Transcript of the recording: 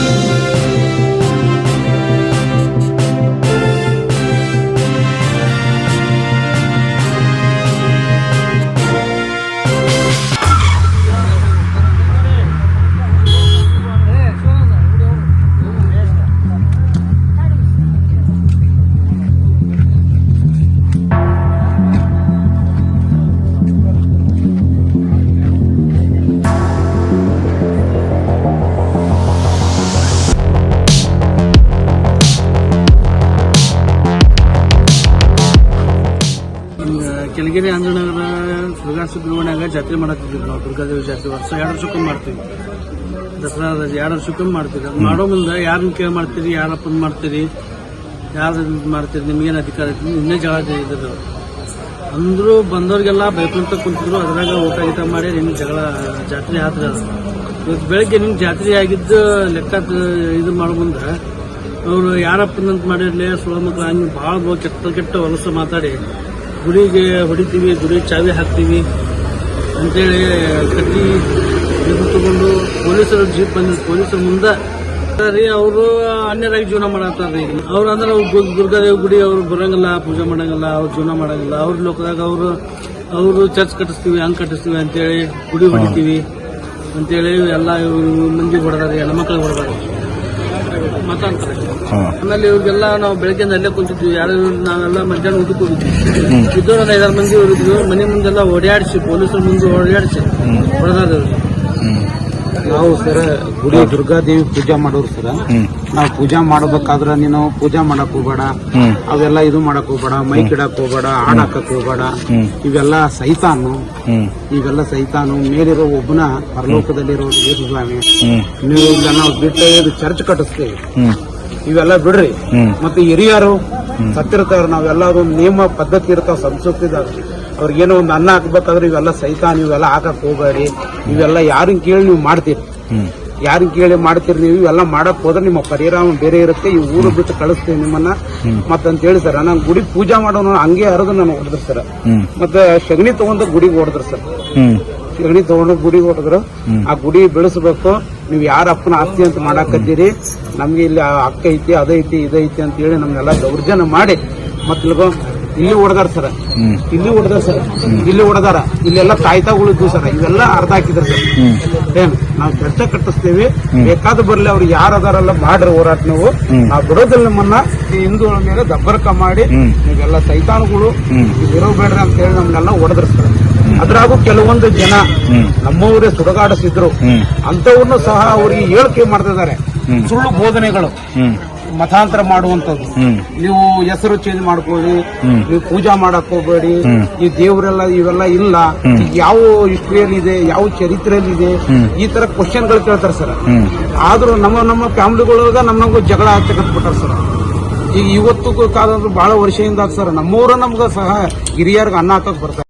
ಈಗ ಕೆಳಗೆರೆ ಆಂಧ್ರನಗರ ದುರ್ಗಾ ಸುಬ್ರಹ್ಮಣ್ಯಾಗ ಜಾತ್ರೆ ಮಾಡತ್ತಿದ್ವಿ ನಾವು ದುರ್ಗಾದೇವಿ ಜಾತ್ರೆ ವರ್ಷ ಎರಡು ವರ್ಷಕ್ಕೊಮ್ಮೆ ಮಾಡ್ತೀವಿ. ದಸರಾ ಎರಡು ವರ್ಷಕ್ಕೊಮ್ಮೆ ಮಾಡ್ತೀವಿ. ಅದು ಮಾಡೋ ಮುಂದೆ ಯಾರನ್ನ ಕೇಳಿ ಮಾಡ್ತೀರಿ ಯಾರಪ್ಪನ ಮಾಡ್ತೀರಿ ಯಾರು ಮಾಡ್ತೀರಿ, ನಿಮ್ಗೇನು ಅಧಿಕಾರ ಐತಿ ಇನ್ನೇ ಜಗಳ ಇದ್ರು ಅಂದರೂ ಬಂದವ್ರಿಗೆಲ್ಲ ಬೈಕೊಂತ ಕುಂತಿದ್ರು, ಅದ್ರಾಗ ಊಟ ಗೀಟ ಮಾಡಿ ನಿಮ್ಗೆ ಜಗಳ, ಜಾತ್ರೆ ಆದ್ರೆ ಇವತ್ತು ಬೆಳಗ್ಗೆ ನಿಮ್ಗೆ ಜಾತ್ರೆ ಆಗಿದ್ದು ಲೆಕ್ಕ ಇದು ಮಾಡೋ ಮುಂದೆ ಅವರು ಯಾರಪ್ಪನಂತ ಮಾಡಿರಲಿ, ಸುಳ ಮಕ್ಕಳು ಹಂಗೆ ಭಾಳ ಕೆಟ್ಟ ಕೆಟ್ಟ ಹೊಲಸು ಮಾತಾಡಿ ಗುಡಿಗೆ ಹೊಡಿತೀವಿ ಗುಡಿ ಚಾವಿ ಹಾಕ್ತೀವಿ ಅಂತೇಳಿ ಕಟ್ಟಿ ತಗೊಂಡು ಪೊಲೀಸರು ಜೀಪ್ ಬಂದ, ಪೊಲೀಸರ ಮುಂದೆ ರೀ ಅವರು ಅನ್ಯರಾಗಿ ಜೀವನ ಮಾಡತ್ತಾರ್ರಿ ಅವ್ರು ಅಂದ್ರೆ ದುರ್ಗಾದೇವಿ ಗುಡಿ ಅವ್ರು ಬರಂಗಿಲ್ಲ, ಪೂಜೆ ಮಾಡಂಗಿಲ್ಲ, ಅವ್ರು ಜೀವನ ಮಾಡಂಗಿಲ್ಲ. ಅವ್ರ ಲೋಕದಾಗ ಅವರು ಅವರು ಚರ್ಚ್ ಕಟ್ಟಿಸ್ತೀವಿ, ಹಂಗ್ ಕಟ್ಟಿಸ್ತೀವಿ ಅಂತೇಳಿ ಗುಡಿ ಹೊಡಿತೀವಿ ಅಂತೇಳಿ ಎಲ್ಲ ಮಂದಿ ಹೊಡೆದಾರೆ, ಹೆಣ್ಮಕ್ಳಿಗೆ ಹೊಡೆದಾರೆ. ಮಾತಾಡ್ತಾರೆ ಆಮೇಲೆ ಇವ್ರಿಗೆಲ್ಲ ನಾವು ಬೆಳಗ್ಗೆಯಿಂದ ಅಲ್ಲೇ ಕುಂತಿದ್ವಿ. ಯಾರು ನಾವೆಲ್ಲ ಮಧ್ಯಾಹ್ನ ಊಟಕ್ಕೆ ಹೋಗಿದ್ವಿ. ಇದ್ದವ್ರು ಒಂದು ಐದಾರು ಮಂದಿ ಇವ್ರಿದ್ರು. ಮನೆ ಮುಂದೆಲ್ಲ ಓಡಾಡಿಸಿ ಪೊಲೀಸರ ಮುಂದೆ ಓಡಾಡಿಸಿ ಹೊಡೆದಾರ ನಾವು ಸರ ಗುಡಿ ದುರ್ಗಾದೇವಿ ಪೂಜಾ ಮಾಡೋರು ಸರ. ನಾವು ಪೂಜಾ ಮಾಡಬೇಕಾದ್ರೆ ನೀನು ಪೂಜಾ ಮಾಡಕ್ ಹೋಗ್ಬೇಡ. ಅವೆಲ್ಲ ಇದು ಮಾಡಕ್ ಹೋಗ್ಬೇಡ ಮೈಕ್ ಇಡಕ್ ಹೋಗ್ಬೇಡ ಹಾಡ್ ಹಾಕಕ್ ಹೋಗ್ಬೇಡ. ಇವೆಲ್ಲ ಸೈತಾನು. ಇವೆಲ್ಲ ಸೈತಾನು. ಮೇಲಿರೋ ಒಬ್ಬನ ಪರಲೋಕದಲ್ಲಿರೋ ಸ್ವಾಮಿ ನೀವು ಇಲ್ಲ ನಾವು ಬಿಟ್ಟು ಇದು ಚರ್ಚ್ ಕಟ್ಟಿಸ್ತೇವೆ. ಇವೆಲ್ಲ ಬಿಡ್ರಿ. ಮತ್ತೆ ಹಿರಿಯರು ಸತ್ತಿರ್ತಾರ ನಾವೆಲ್ಲಾರು ನಿಯಮ ಪದ್ಧತಿ ಇರ್ತಾವ ಸಂಸ್ಕೃತಿ ಇದಾವ ಅವ್ರಿಗೇನೋ ಒಂದು ಅನ್ನ ಹಾಕ್ಬೇಕಾದ್ರೆ ಇವೆಲ್ಲ ಸಹಿತ ನೀವೆಲ್ಲ ಹಾಕಕ್ ಹೋಗ್ಬೇಡಿ. ಇವೆಲ್ಲ ಯಾರನ್ನ ಕೇಳಿ ನೀವು ಮಾಡ್ತೀರಿ? ಯಾರನ್ನ ಕೇಳಿ ಮಾಡ್ತೀರಿ ನೀವು? ಇವೆಲ್ಲ ಮಾಡಕ್ ಹೋದ್ರೆ ನಿಮ್ಮ ಪರಿಹಾರ ಬೇರೆ ಇರುತ್ತೆ. ಈ ಊರು ಬಿಟ್ಟು ಕಳಿಸ್ತೀವಿ ನಿಮ್ಮನ್ನ. ಮತ್ತಂತ ಹೇಳಿ ಸರ್ ನಾನು ಗುಡಿ ಪೂಜಾ ಮಾಡೋನು ಹಂಗೆ ಹರಿದು ನಾನು ಹೊಡೆದ್ರು ಸರ್. ಮತ್ತೆ ಶಗಣಿ ತಗೊಂಡು ಗುಡಿಗೆ ಹೊಡೆದ್ರು ಸರ್. ಶಗಣಿ ತಗೊಂಡು ಗುಡಿಗೆ ಹೊಡೆದ್ರು. ಆ ಗುಡಿ ಬೆಳೆಸ್ಬೇಕು. ನೀವು ಯಾರ ಅಪ್ಪನ ಆಸ್ತಿ ಅಂತ ಮಾಡಾಕತ್ತೀರಿ? ನಮ್ಗೆ ಇಲ್ಲಿ ಅಕ್ಕ ಐತಿ ಅದೈತಿ ಇದೈತಿ ಅಂತ ಹೇಳಿ ನಮ್ನೆಲ್ಲ ದೌರ್ಜನ್ಯ ಮಾಡಿ. ಮತ್ಲಿಗೋ ಇಲ್ಲಿ ಹೊಡೆದಾರ ಸರ್. ಇಲ್ಲಿ ಹೊಡೆದಾರ ಸರ್. ಇಲ್ಲಿ ಹೊಡೆದಾರ. ಇಲ್ಲೆಲ್ಲ ತಾಯ್ತಾಗಳಿದ್ವು ಸರ್. ಇವೆಲ್ಲ ಅರ್ಧ ಹಾಕಿದ್ರು ಸರ್. ಏನ್ ನಾವು ಚರ್ಚೆ ಕಟ್ಟಿಸ್ತೇವೆ. ಬೇಕಾದ ಬರ್ಲಿ ಅವ್ರು ಯಾರು ಅದಾರಲ್ಲ ಮಾಡ್ರಿ ಹೋರಾಟ ನೀವು. ನಾವು ಬಿಡೋದಿಲ್ಲ ನಮ್ಮನ್ನ. ಈ ಹಿಂದೂಗಳ ಮೇಲೆ ದಬ್ಬರಕ ಮಾಡಿ ನೀವೆಲ್ಲ ಸೈತಾನುಗಳು. ಇರೋ ಬೇಡ್ರಿ ಅಂತ ಹೇಳಿ ನಮ್ನೆಲ್ಲ ಹೊಡೆದ್ರು ಸರ್. ಅದ್ರಾಗೂ ಕೆಲವೊಂದು ಜನ ನಮ್ಮವರೇ ಸುಡಗಾಡಿಸಿದ್ರು. ಅಂತವ್ರನ್ನು ಸಹ ಅವ್ರಿಗೆ ಹೇಳಿಕೆ ಮಾಡ್ತಿದ್ದಾರೆ. ಸುಳ್ಳು ಬೋಧನೆಗಳು. ಮತಾಂತರ ಮಾಡುವಂತದ್ದು ನೀವು ಹೆಸರು ಚೇಂಜ್ ಮಾಡ್ಕೊಳ್ಳಿ ನೀವು ಪೂಜಾ ಮಾಡಕ್ ಹೋಗ್ಬೇಡಿ ಈ ದೇವರೆಲ್ಲ ಇವೆಲ್ಲ ಇಲ್ಲ. ಈಗ ಯಾವ ಹಿಸ್ಟ್ರಿಯಲ್ಲಿ ಇದೆ ಯಾವ ಚರಿತ್ರೆಯಲ್ಲಿ ಇದೆ ಈ ತರ ಕ್ವಶನ್ಗಳು ಕೇಳ್ತಾರೆ ಸರ್ ಆದ್ರೂ ನಮ್ಮ ನಮ್ಮ ಫ್ಯಾಮಿಲಿಗಳೊಳಗ ನಮ್ಗೆ ಜಗಳ ಆಗ್ತಕ್ಕಂತ ಸರ್ ಈಗ ಇವತ್ತು ಕಾಲ ಬಹಳ ವರ್ಷದಿಂದ ಸರ್ ನಮ್ಮೂರ ನಮ್ಗೆ ಸಹ ಹಿರಿಯರ್ಗ ಅನ್ನ ಹಾಕಕ್ ಬರ್ತಾರೆ.